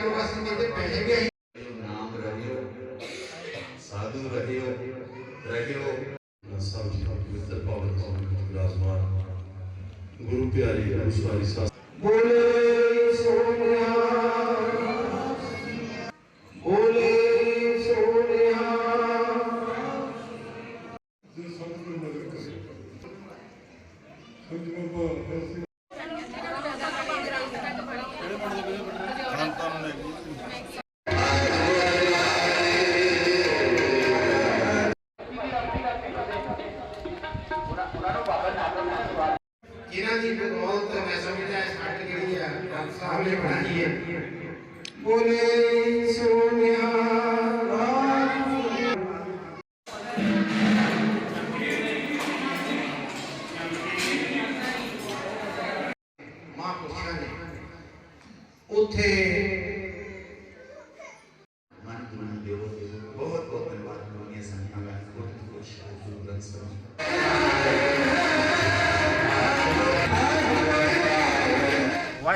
करो बस इनके पहले भी नाम रहियो साधु रहियो रहियो सब मित्र पावन पावन विराजमान गुरु प्यारी अनुसारी सास बोले सोनिया बोले सोनिया संत मदद करे संत बाबा ਜਿਨ੍ਹਾਂ ਦੀ ਬਦੌਲਤ ਮੈਂ ਸਮਝਦਾ ਇਸ ਹੱਟ ਜਿਹੜੀ ਆ, ਡਾਕਟਰ ਸਾਹਿਬ ਨੇ ਬਣਾਈ ਹੈ ਬੋਲੇ ਸੋਨਿਆ ਉੱਥੇ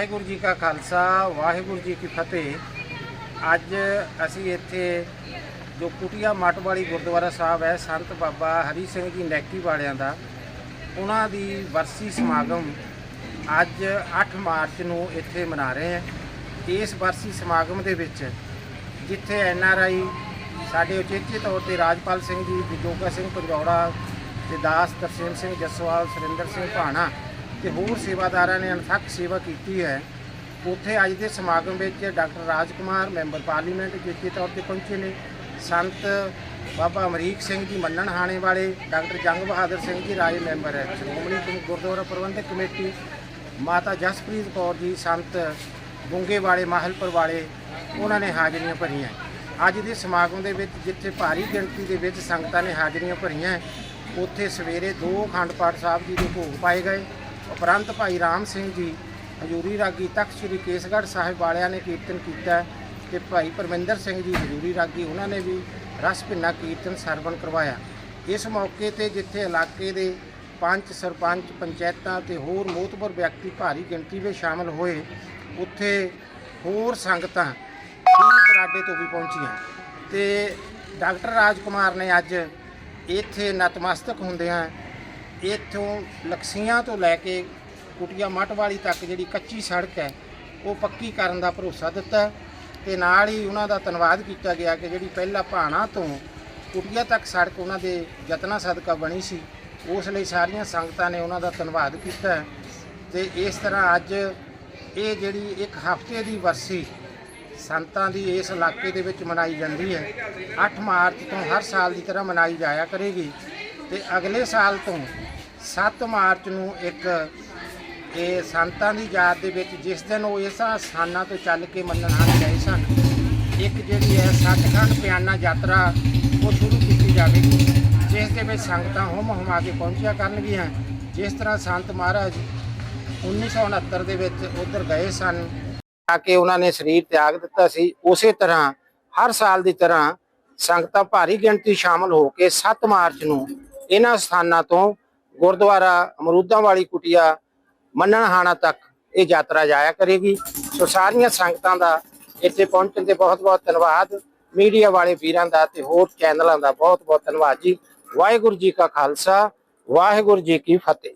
ਵਾਹਿਗੁਰੂ ਜੀ ਕਾ ਖਾਲਸਾ, ਵਾਹਿਗੁਰੂ ਜੀ ਕੀ ਫਤਿਹ। ਅੱਜ ਅਸੀਂ ਇੱਥੇ ਜੋ ਕੁਟੀਆ ਮੱਠ ਵਾਲੀ ਗੁਰਦੁਆਰਾ ਸਾਹਿਬ ਹੈ, ਸੰਤ ਬਾਬਾ ਹਰੀ ਸਿੰਘ ਜੀ ਨੈਕੀ ਵਾਲਿਆਂ ਦਾ, ਉਹਨਾਂ ਦੀ ਵਰਸੀ ਸਮਾਗਮ ਅੱਜ 8 ਮਾਰਚ ਨੂੰ ਇੱਥੇ ਮਨਾ ਰਹੇ ਹਾਂ। ਇਸ ਵਰਸੀ ਸਮਾਗਮ ਦੇ ਵਿੱਚ ਜਿੱਥੇ ਐਨ ਆਰ ਆਈ ਸਾਡੇ ਉਚੇਚੇ ਤੌਰ ਤੇ ਰਾਜਪਾਲ ਸਿੰਘ ਜੀ ਜੋਗਾ ਸਿੰਘ ਪੰਜੌੜਾ ਤੇ ਦਾਸ ਤਰਸੇਮ ਸਿੰਘ ਜਸਵਾਲ, ਸੁਰਿੰਦਰ ਸਿੰਘ ਭਾਣਾ ਤੇ ਹੋਰ ਸੇਵਾਦਾਰਾਂ ਨੇ ਅਣਥੱਕ ਸੇਵਾ ਕੀਤੀ ਹੈ। ਉੱਥੇ ਅੱਜ ਦੇ ਸਮਾਗਮ ਵਿੱਚ doctor Raj Kumar member parliament ਉਚੇਚੇ ਤੌਰ ਤੇ ਪਹੁੰਚੇ ਨੇ। ਸੰਤ ਬਾਬਾ ਅਮਰੀਕ ਸਿੰਘ ਜੀ ਮੰਨਣ ਹਾਣੇ ਵਾਲੇ ਡਾਕਟਰ ਜੰਗ ਬਹਾਦਰ ਸਿੰਘ ਜੀ ਰਾਏ ਮੈਂਬਰ ਹੈ। ਸ਼੍ਰੋਮਣੀ ਗੁਰਦੁਆਰਾ ਪ੍ਰਬੰਧਕ ਕਮੇਟੀ, ਮਾਤਾ ਜਸਪ੍ਰੀਤ ਕੌਰ ਜੀ, ਸੰਤ ਗੁੰਗੇ ਵਾਲੇ ਮਾਹਲਪੁਰ ਵਾਲੇ, ਉਹਨਾਂ ਨੇ ਹਾਜ਼ਰੀਆਂ ਭਰੀਆਂ ਅੱਜ ਦੇ ਸਮਾਗਮ ਦੇ ਵਿੱਚ ਜਿੱਥੇ ਭਾਰੀ ਗਿਣਤੀ ਦੇ ਵਿੱਚ ਸੰਗਤਾਂ ਨੇ ਹਾਜ਼ਰੀਆਂ ਭਰੀਆਂ ਉੱਥੇ ਸਵੇਰੇ ਦੋ ਅਖੰਡ ਪਾਠ ਸਾਹਿਬ ਜੀ ਦੇ ਭੋਗ ਪਾਏ ਗਏ। ਉਪਰੰਤ ਭਾਈ ਰਾਮ ਸਿੰਘ ਜੀ ਹਜੂਰੀ ਰਾਗੀ ਤਖਤ ਸ੍ਰੀ ਕੇਸਗੜ੍ਹ ਸਾਹਿਬ ਵਾਲਿਆਂ ਨੇ ਕੀਰਤਨ ਕੀਤਾ ਤੇ ਭਾਈ ਪਰਮਿੰਦਰ ਸਿੰਘ ਜੀ ਹਜੂਰੀ ਰਾਗੀ, ਉਹਨਾਂ ਨੇ ਵੀ ਰਸ ਭਿੰਨਾ ਕੀਰਤਨ ਸਰਵਣ ਕਰਵਾਇਆ। ਇਸ ਮੌਕੇ ਤੇ ਜਿੱਥੇ ਇਲਾਕੇ ਦੇ ਪੰਚ ਸਰਪੰਚ, ਪੰਚਾਇਤਾਂ ਤੇ ਹੋਰ ਮੋਤਬਰ ਵਿਅਕਤੀ ਭਾਰੀ ਗਿਣਤੀ ਵਿੱਚ ਸ਼ਾਮਲ ਹੋਏ, ਉੱਥੇ ਹੋਰ ਸੰਗਤਾਂ ਦੂਰ ਦਰਾਡੇ ਤੋਂ ਵੀ ਪਹੁੰਚੀਆਂ। ਤੇ ਡਾਕਟਰ ਰਾਜਕੁਮਾਰ ਨੇ ਅੱਜ ਇੱਥੇ ਨਤਮਸਤਕ ਹੁੰਦਿਆਂ ਇੱਥੋਂ ਲਕਸੀਆਂ ਤੋਂ ਲੈ ਕੇ ਕੁਟੀਆ ਮੱਟ ਵਾਲੀ ਤੱਕ ਜਿਹੜੀ ਕੱਚੀ ਸੜਕ ਹੈ, ਉਹ ਪੱਕੀ ਕਰਨ ਦਾ ਭਰੋਸਾ ਦਿੱਤਾ ਤੇ ਨਾਲ ਹੀ ਉਹਨਾਂ ਦਾ ਧੰਨਵਾਦ ਕੀਤਾ ਗਿਆ ਕਿ ਜਿਹੜੀ ਪਹਿਲਾਂ ਭਾਣਾ ਤੋਂ ਕੁਟੀਆ ਤੱਕ ਸੜਕ ਉਹਨਾਂ ਦੇ ਯਤਨਾਂ ਸਦਕਾ ਬਣੀ ਸੀ, ਉਸ ਲਈ ਸਾਰੀਆਂ ਸੰਗਤਾਂ ਨੇ ਉਹਨਾਂ ਦਾ ਧੰਨਵਾਦ ਕੀਤਾ। ਤੇ ਇਸ ਤਰ੍ਹਾਂ ਅੱਜ ਇਹ ਜਿਹੜੀ ਇੱਕ ਹਫ਼ਤੇ ਦੀ ਵਰਸੀ ਸੰਤਾਂ ਦੀ ਇਸ ਇਲਾਕੇ ਦੇ ਵਿੱਚ ਮਨਾਈ ਜਾਂਦੀ ਹੈ 8 ਮਾਰਚ ਤੋਂ ਹਰ ਸਾਲ ਦੀ ਤਰ੍ਹਾਂ ਮਨਾਈ ਜਾਇਆ ਕਰੇਗੀ ਤੇ ਅਗਲੇ ਸਾਲ ਤੋਂ 7 ਮਾਰਚ ਨੂੰ ਇੱਕ ਇਹ ਸੰਤਾਂ ਦੀ ਯਾਦ ਦੇ ਵਿੱਚ ਜਿਸ ਦਿਨ ਉਹ ਇਸ ਸਥਾਨਾਂ ਤੋਂ ਚੱਲ ਕੇ ਮੰਨਣ ਹਨ ਗਏ ਸਨ, ਇੱਕ ਜਿਹੜੀ ਹੈ ਸੱਚਖੰਡ ਪਿਆਨਾ ਯਾਤਰਾ ਉਹ ਸ਼ੁਰੂ ਕੀਤੀ ਜਾਵੇਗੀ, ਜਿਸ ਦੇ ਵਿੱਚ ਸੰਗਤਾਂ ਹੁਮ ਹੁਮਾ ਕੇ ਪਹੁੰਚਿਆ ਕਰਨਗੀਆਂ। ਜਿਸ ਤਰ੍ਹਾਂ ਸੰਤ ਮਹਾਰਾਜ 1969 ਦੇ ਵਿੱਚ ਉਧਰ ਗਏ ਸਨ, ਆ ਕੇ ਉਹਨਾਂ ਨੇ ਸਰੀਰ ਤਿਆਗ ਦਿੱਤਾ ਸੀ, ਉਸੇ ਤਰ੍ਹਾਂ ਹਰ ਸਾਲ ਦੀ ਤਰ੍ਹਾਂ ਸੰਗਤਾਂ ਭਾਰੀ ਗਿਣਤੀ ਸ਼ਾਮਲ ਹੋ ਕੇ 7 ਮਾਰਚ ਨੂੰ ਇਹਨਾਂ ਸਥਾਨਾਂ ਤੋਂ ਗੁਰਦੁਆਰਾ ਅਮਰੂਦਾਂ ਵਾਲੀ ਕੁਟਿਆ ਮੰਨਣਹਾਣਾ ਤੱਕ ਇਹ ਯਾਤਰਾ ਜਾਇਆ ਕਰੇਗੀ। ਸੋ ਸਾਰੀਆਂ ਸੰਗਤਾਂ ਦਾ ਇੱਥੇ ਪਹੁੰਚਣ ਤੇ ਬਹੁਤ ਬਹੁਤ ਧੰਨਵਾਦ। ਮੀਡੀਆ ਵਾਲੇ ਵੀਰਾਂ ਦਾ ਤੇ ਹੋਰ ਚੈਨਲਾਂ ਦਾ ਬਹੁਤ ਬਹੁਤ ਧੰਨਵਾਦ ਜੀ। ਵਾਹਿਗੁਰੂ ਜੀ ਕਾ ਖਾਲਸਾ, ਵਾਹਿਗੁਰੂ ਜੀ ਕੀ ਫਤਿਹ।